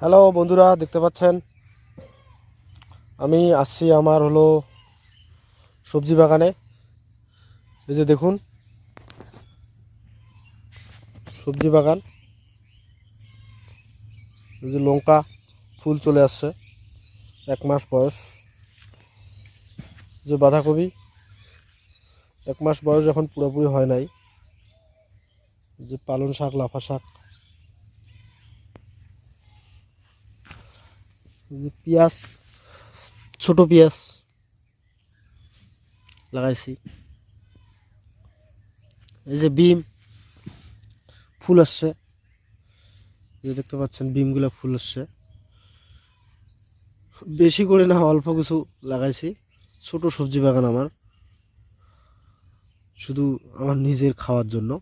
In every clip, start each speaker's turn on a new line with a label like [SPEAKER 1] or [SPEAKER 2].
[SPEAKER 1] Hello বন্ধুরা, দেখতে পাচ্ছেন? আমি আসছি আমার হলো সবজি বাগানে। এই যে দেখুন, সবজি বাগান। এই যে লঙ্কা, ফুল চলে আসছে, এক মাস বয়স। যে বাঁধাকপি, এক মাস বয়স এখন পুরোপুরি হয় নাই। যে পালং শাক, লাফা শাক এই যে পেঁয়াজ, ছোট পেঁয়াজ লাগাইছি। এই যে বিম, ফুল আসছে। যে দেখতে পাচ্ছেন, বিমগুলো ফুল আসছে। বেশি করে না, অল্প কিছু লাগাইছি। ছোট সবজি বাগান আমার। শুধু আমার নিজের খাওয়ার জন্য।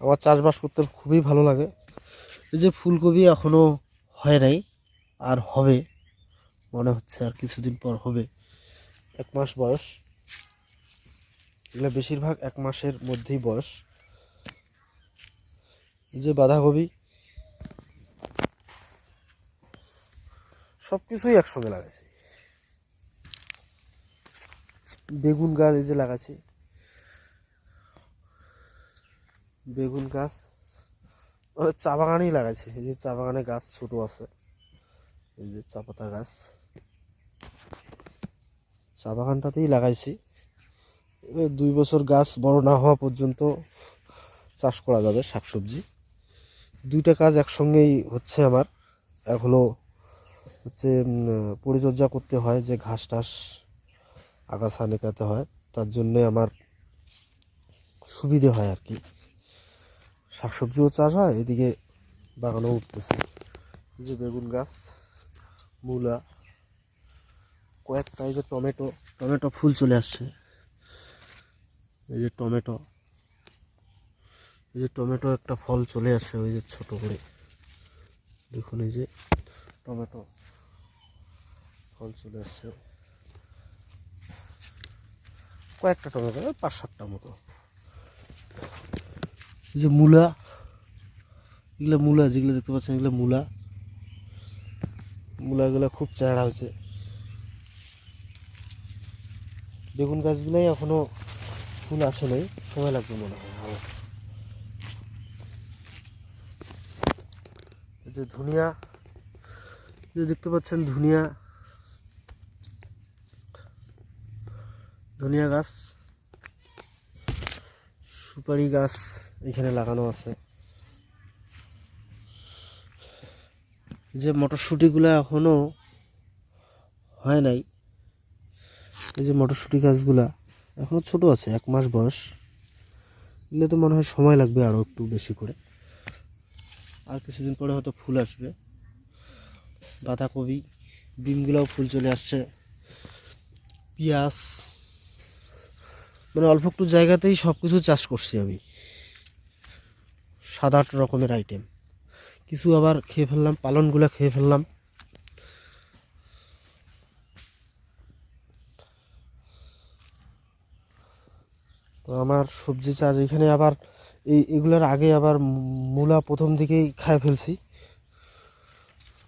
[SPEAKER 1] আমার চাষবাস করতে খুবই ভালো লাগে। এই যে ফুলকপি এখনও হয় নাই, আর হবে, মনে হচ্ছে আর কিছুদিন পর হবে। এক মাস বয়স। এগুলো বেশিরভাগ এক মাসের মধ্যেই বয়স। এই যে বাঁধাকপি সব কিছুই একসঙ্গে লাগাইছি। বেগুন গাছ এই যে লাগাচ্ছি বেগুন গাছ। চা বাগানেই লাগাইছে। এই যে চা বাগানে গাছ ছোট আছে। এই যে চা পাতা গাছ। চা বাগানটাতেই লাগাইছি। দুই বছর গাছ বড় না হওয়া পর্যন্ত চাষ করা যাবে শাকসবজি। দুইটা কাজ একসঙ্গেই হচ্ছে আমার। এক হলো হচ্ছে পরিচর্যা করতে হয় যে ঘাস টাস আগাছা নেকাতে হয়। তার জন্যে আমার সুবিধে হয় আর কি। শাকসবজিও চাষ হয়, এদিকে বাগানও উঠতেছে। যে বেগুন গাছ, মূলা, কয়েকটা এই যে টমেটো টমেটো ফুল চলে আসছে। এই যে টমেটো, এই যে টমেটো একটা ফল চলে আসছে ওই যে ছোট করে। দেখুন এই যে টমেটো ফল চলে আসছে। কয়েকটা টমেটো, পাঁচ সাতটা মতো। এই যে মূলা, এগুলো মূলা, যেগুলো দেখতে পাচ্ছেন এগুলো মূলা। মূলাগুলো খুব চেহারা হয়েছে। বেগুন গাছগুলোই এখনও ফুল আসে নাই, সময় লাগবে মনে হয় আমার যে ধনিয়া যে দেখতে পাচ্ছেন ধনিয়া। ধনিয়া গাছ, সুপারি গাছ। এখানে লাগানো আছে। যে মটরশুঁটিগুলো এখনও হয় নাই, এই যে মটরশুঁটি গাছগুলা এখনও ছোট আছে, এক মাস বয়স। এগুলো তো মনে হয় সময় লাগবে আরও একটু বেশি করে। আর কিছুদিন পরে হয়তো ফুল আসবে। বাঁধাকপি, বিমগুলাও ফুল চলে আসছে। পেঁয়াজ মানে অল্প একটু জায়গাতেই সব কিছু চাষ করছি আমি। সাত আট রকমের আইটেম কিছু আবার খেয়ে ফেললাম, পালনগুলো খেয়ে ফেললাম। তো আমার সবজি চাষ এখানে আবার এই এগুলোর আগে আবার মূলা প্রথম দিকেই খায় ফেলছি।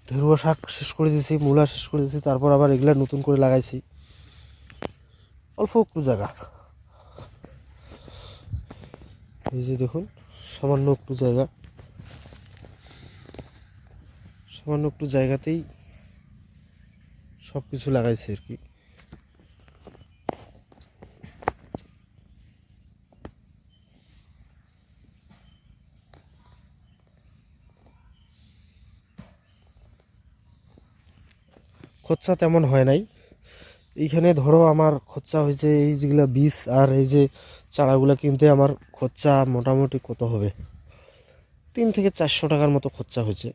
[SPEAKER 1] ঢেরুয়া শাক শেষ করে দিয়েছি, মূলা শেষ করে দিয়েছি, তারপর আবার এগুলা নতুন করে লাগাইছি। অল্প একটু জায়গা। এই যে দেখুন সামান্য একটু জায়গা। সামান্য একটু জায়গাতেই সব কিছু লাগাইছে আর কি। খরচা তেমন হয় নাই। এইখানে ধরো আমার খরচা হয়েছে এই যেগুলো বীজ আর এই যে চারাগুলো কিনতে আমার খরচা মোটামুটি কত হবে? তিন থেকে চারশো টাকার মতো খরচা হয়েছে।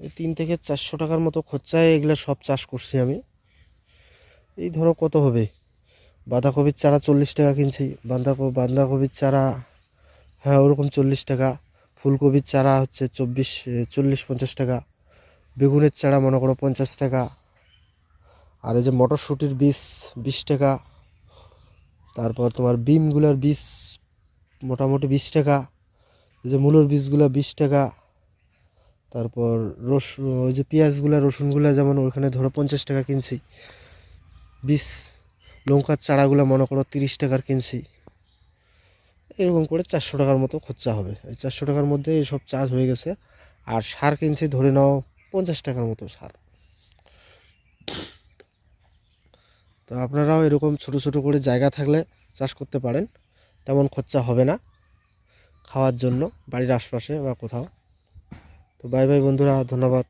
[SPEAKER 1] এই তিন থেকে চারশো টাকার মতো খরচায় এগুলো সব চাষ করছি আমি। এই ধরো কত হবে? বাঁধাকপির চারা চল্লিশ টাকা কিনছি। বাঁধাকপি, বাঁধাকপির চারা হ্যাঁ ওরকম চল্লিশ টাকা। ফুলকপির চারা হচ্ছে চব্বিশ চল্লিশ, পঞ্চাশ টাকা। বেগুনের চারা মনে করো পঞ্চাশ টাকা। আর এই যে মটরশুঁটির বীজ বিশ টাকা, তারপর তোমার বিমগুলোর বীজ মোটামুটি বিশ টাকা, এই যে মূলোর বীজগুলো বিশ টাকা, তারপর রস, ওই যে পেঁয়াজগুলা, রসুনগুলা যেমন ওখানে ধরো পঞ্চাশ টাকা কিনছি, বীজ, লঙ্কার চারাগুলো মনে করো তিরিশ টাকার কিনছি, এরকম করে চারশো টাকার মতো খরচা হবে। এই চারশো টাকার মধ্যে সব চার্জ হয়ে গেছে। আর সার কিনছি, ধরে নাও পঞ্চাশ টাকার মতো সার। তো আপনারাও এরকম ছোট ছোট করে জায়গা থাকলে চাষ করতে পারেন। তেমন খরচা হবে না খাওয়ার জন্য বাড়ির আশপাশে বা কোথাও। তো বাই বাই বন্ধুরা, ধন্যবাদ।